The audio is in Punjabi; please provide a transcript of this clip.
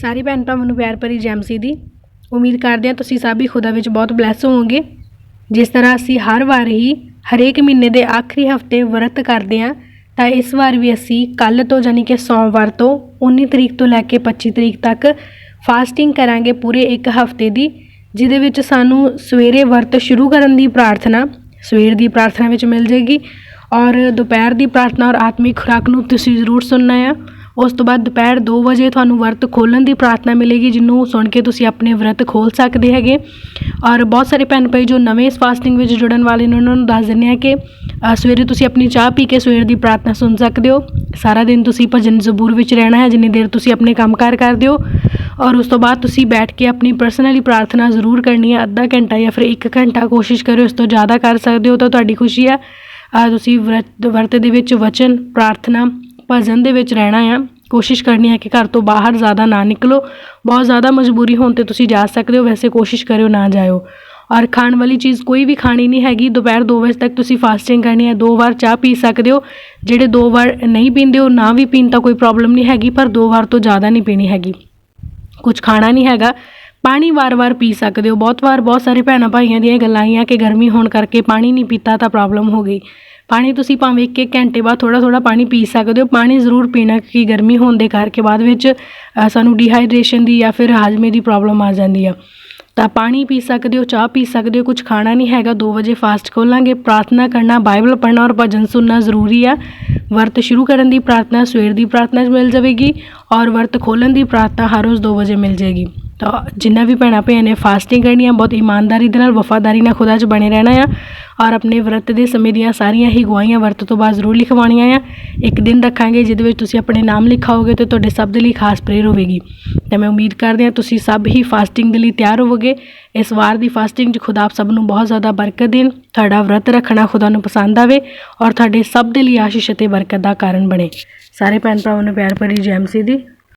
ਸਾਰੀ ਭੈਣ ਭਰਾਵਾਂ ਨੂੰ ਪਿਆਰ ਭਰੀ ਜੈਮਸੀ ਦੀ। ਉਮੀਦ ਕਰਦੇ ਹਾਂ ਤੁਸੀਂ ਸਭ ਹੀ ਖੁਦਾ ਵਿੱਚ ਬਹੁਤ ਬਲੈਸ ਹੋਵੋਗੇ। ਜਿਸ ਤਰ੍ਹਾਂ ਅਸੀਂ ਹਰ ਵਾਰ ਹੀ ਹਰੇਕ ਮਹੀਨੇ ਦੇ ਆਖਰੀ ਹਫ਼ਤੇ ਵਰਤ ਕਰਦੇ ਹਾਂ, ਤਾਂ ਇਸ ਵਾਰ ਵੀ ਅਸੀਂ ਕੱਲ ਤੋਂ ਯਾਨੀ ਕਿ ਸੋਮਵਾਰ ਤੋਂ 19 ਤਰੀਕ ਤੋਂ ਲੈ ਕੇ 25 ਤਰੀਕ ਤੱਕ ਫਾਸਟਿੰਗ ਕਰਾਂਗੇ ਪੂਰੇ ਇੱਕ ਹਫ਼ਤੇ ਦੀ, ਜਿਹਦੇ ਵਿੱਚ ਸਾਨੂੰ ਸਵੇਰੇ ਵਰਤ ਸ਼ੁਰੂ ਕਰਨ ਦੀ ਪ੍ਰਾਰਥਨਾ, ਸਵੇਰ ਦੀ ਪ੍ਰਾਰਥਨਾ ਵਿੱਚ ਮਿਲ ਜਾਏਗੀ ਔਰ ਦੁਪਹਿਰ ਦੀ ਪ੍ਰਾਰਥਨਾ ਔਰ ਆਤਮਿਕ ਖੁਰਾਕ ਨੂੰ ਤੁਸੀਂ ਜ਼ਰੂਰ ਸੁਣਨਾ ਆ। ਉਸ ਤੋਂ ਬਾਅਦ ਦੁਪਹਿਰ 2 ਵਜੇ ਤੁਹਾਨੂੰ ਵਰਤ ਖੋਲ੍ਹਣ ਦੀ ਪ੍ਰਾਰਥਨਾ ਮਿਲੇਗੀ ਜਿਹਨੂੰ ਸੁਣ ਕੇ ਤੁਸੀਂ ਆਪਣੇ ਵਰਤ ਖੋਲ ਸਕਦੇ ਹੈਗੇ। ਔਰ ਬਹੁਤ ਸਾਰੇ ਭੈਣ ਭਾਈ ਜੋ ਨਵੇਂ ਇਸ ਫਾਸਟਿੰਗ ਵਿੱਚ ਜੁੜਨ ਵਾਲੇ ਨੇ, ਉਹਨਾਂ ਨੂੰ ਦੱਸ ਦਿੰਦੇ ਆ ਕਿ ਸਵੇਰੇ ਤੁਸੀਂ ਆਪਣੀ ਚਾਹ ਪੀ ਕੇ ਸਵੇਰ ਦੀ ਪ੍ਰਾਰਥਨਾ ਸੁਣ ਸਕਦੇ ਹੋ। ਸਾਰਾ ਦਿਨ ਤੁਸੀਂ ਭਜਨ ਜ਼ਬੂਰ ਵਿੱਚ ਰਹਿਣਾ ਹੈ, ਜਿੰਨੀ ਦੇਰ ਤੁਸੀਂ ਆਪਣੇ ਕੰਮਕਾਰ ਕਰਦੇ ਹੋ। ਔਰ ਉਸ ਤੋਂ ਬਾਅਦ ਤੁਸੀਂ ਬੈਠ ਕੇ ਆਪਣੀ ਪਰਸਨਲੀ ਪ੍ਰਾਰਥਨਾ ਜ਼ਰੂਰ ਕਰਨੀ ਹੈ, ਅੱਧਾ ਘੰਟਾ ਜਾਂ ਫਿਰ 1 ਘੰਟਾ ਕੋਸ਼ਿਸ਼ ਕਰਿਓ, ਇਸ ਤੋਂ ਜ਼ਿਆਦਾ ਕਰ ਸਕਦੇ ਹੋ ਤਾਂ ਤੁਹਾਡੀ ਖੁਸ਼ੀ ਆ ਤੁਸੀਂ ਵਰਤ ਵਰਤ ਦੇ ਵਿੱਚ ਵਚਨ, ਪ੍ਰਾਰਥਨਾ ਭਜਨ ਦੇ ਵਿੱਚ ਰਹਿਣਾ ਆ। ਕੋਸ਼ਿਸ਼ ਕਰਨੀ ਹੈ ਕਿ ਘਰ ਤੋਂ ਬਾਹਰ ਜ਼ਿਆਦਾ ਨਾ ਨਿਕਲੋ। ਬਹੁਤ ਜ਼ਿਆਦਾ ਮਜਬੂਰੀ ਹੋਣ ਤੇ ਤੁਸੀਂ ਜਾ ਸਕਦੇ ਹੋ। ਵੈਸੇ ਕੋਸ਼ਿਸ਼ ਕਰਿਓ ਨਾ ਜਾਇਓ। ਔਰ ਖਾਣ ਵਾਲੀ ਚੀਜ਼ ਕੋਈ ਵੀ ਖਾਣੀ ਨਹੀਂ ਹੈਗੀ। ਦੁਪਹਿਰ 2 ਵਜੇ ਤੱਕ ਤੁਸੀਂ ਫਾਸਟਿੰਗ ਕਰਨੀ ਹੈ। ਦੋ ਵਾਰ ਚਾਹ ਪੀ ਸਕਦੇ ਹੋ। ਜਿਹੜੇ ਦੋ ਵਾਰ ਨਹੀਂ ਪੀਂਦੇ ਹੋ ਨਾ ਵੀ ਪੀਣ ਤਾਂ ਕੋਈ ਪ੍ਰੋਬਲਮ ਨਹੀਂ ਹੈਗੀ, ਪਰ ਦੋ ਵਾਰ ਤੋਂ ਜ਼ਿਆਦਾ ਨਹੀਂ ਪੀਣੀ ਹੈਗੀ। ਕੁਝ ਖਾਣਾ ਨਹੀਂ ਹੈਗਾ। ਪਾਣੀ ਵਾਰ-ਵਾਰ ਪੀ ਸਕਦੇ ਹੋ। ਬਹੁਤ ਵਾਰ ਬਹੁਤ ਸਾਰੇ ਭੈਣਾਂ ਭਾਈਆਂ ਦੀਆਂ ਗੱਲਾਂ ਆਈਆਂ ਕਿ ਗਰਮੀ ਹੋਣ ਕਰਕੇ ਪਾਣੀ ਨਹੀਂ ਪੀਤਾ ਤਾਂ ਪ੍ਰੋਬਲਮ ਹੋ ਗਈ। ਪਾਣੀ ਤੁਸੀਂ ਭਾਵੇਂ ਇੱਕ ਇੱਕ ਘੰਟੇ ਬਾਅਦ ਥੋੜਾ ਥੋੜਾ ਪਾਣੀ ਪੀ ਸਕਦੇ ਹੋ, ਪਾਣੀ ਜ਼ਰੂਰ ਪੀਣਾ ਕਿਉਂਕਿ ਗਰਮੀ ਹੋਣ ਦੇ ਕਰਕੇ ਬਾਅਦ ਵਿੱਚ ਸਾਨੂੰ ਡੀਹਾਈਡਰੇਸ਼ਨ ਦੀ ਜਾਂ ਫਿਰ ਹਾਜ਼ਮੇ ਦੀ ਪ੍ਰੋਬਲਮ ਆ ਜਾਂਦੀ ਆ। ਤਾਂ ਪਾਣੀ ਪੀ ਸਕਦੇ ਹੋ, ਚਾਹ ਪੀ ਸਕਦੇ ਹੋ ਕੁਝ ਖਾਣਾ ਨਹੀਂ ਹੈਗਾ 2 ਵਜੇ ਫਾਸਟ ਖੋਲਾਂਗੇ, ਪ੍ਰਾਰਥਨਾ ਕਰਨਾ, ਬਾਈਬਲ ਪੜ੍ਹਨਾ ਔਰ ਭਜਨ ਸੁਣਨਾ ਜ਼ਰੂਰੀ ਆ। ਵਰਤ ਸ਼ੁਰੂ ਕਰਨ ਦੀ ਪ੍ਰਾਰਥਨਾ, ਸਵੇਰ ਦੀ ਪ੍ਰਾਰਥਨਾ 'ਚ ਮਿਲ ਜਾਵੇਗੀ ਔਰ ਵਰਤ ਖੋਲ੍ਹਣ ਦੀ ਪ੍ਰਾਰਥਨਾ ਹਰ ਰੋਜ਼ 2 ਵਜੇ ਮਿਲ ਜਾਏਗੀ। ਤਾਂ ਜਿੰਨਾ ਵੀ ਭੈਣਾਂ ਭੈਣਾਂ ਨੇ ਫਾਸਟਿੰਗ ਕਰਨੀ ਆ, ਬਹੁਤ ਇਮਾਨਦਾਰੀ ਦੇ ਨਾਲ, ਵਫਾਦਾਰੀ ਨਾਲ ਖੁਦਾ 'ਚ ਬਣੇ ਰਹਿਣਾ ਆ ਔਰ ਆਪਣੇ ਵਰਤ ਦੇ ਸਮੇਂ ਦੀਆਂ ਸਾਰੀਆਂ ਹੀ ਗਵਾਹੀਆਂ ਵਰਤ ਤੋਂ ਬਾਅਦ ਜ਼ਰੂਰ ਲਿਖਵਾਉਣੀਆਂ ਆ। ਇੱਕ ਦਿਨ ਰੱਖਾਂਗੇ ਜਿਹਦੇ ਵਿੱਚ ਤੁਸੀਂ ਆਪਣੇ ਨਾਮ ਲਿਖਾਓਗੇ ਤੇ ਤੁਹਾਡੇ ਸਭ ਦੇ ਲਈ ਖਾਸ ਪ੍ਰੇਰ ਹੋਵੇਗੀ। ਤੇ ਮੈਂ ਉਮੀਦ ਕਰਦੀ ਹਾਂ ਤੁਸੀਂ ਸਭ ਹੀ ਫਾਸਟਿੰਗ ਦੇ ਲਈ ਤਿਆਰ ਹੋਵੋਗੇ। ਇਸ ਵਾਰ ਦੀ ਫਾਸਟਿੰਗ 'ਚ ਖੁਦਾ ਆਪ ਸਭ ਨੂੰ ਬਹੁਤ ਜ਼ਿਆਦਾ ਬਰਕਤ ਦੇਣ, ਤੁਹਾਡਾ ਵਰਤ ਰੱਖਣਾ ਖੁਦਾ ਨੂੰ ਪਸੰਦ ਆਵੇ ਔਰ ਤੁਹਾਡੇ ਸਭ ਦੇ ਲਈ ਆਸ਼ੀਸ਼ ਅਤੇ ਬਰਕਤ ਦਾ ਕਾਰਨ ਬਣੇ। ਸਾਰੇ ਭੈਣ ਭਰਾਵਾਂ ਨੂੰ ਪਿਆਰ ਭਰੀ ਜੈ ਮਸੀਹ ਦੀ।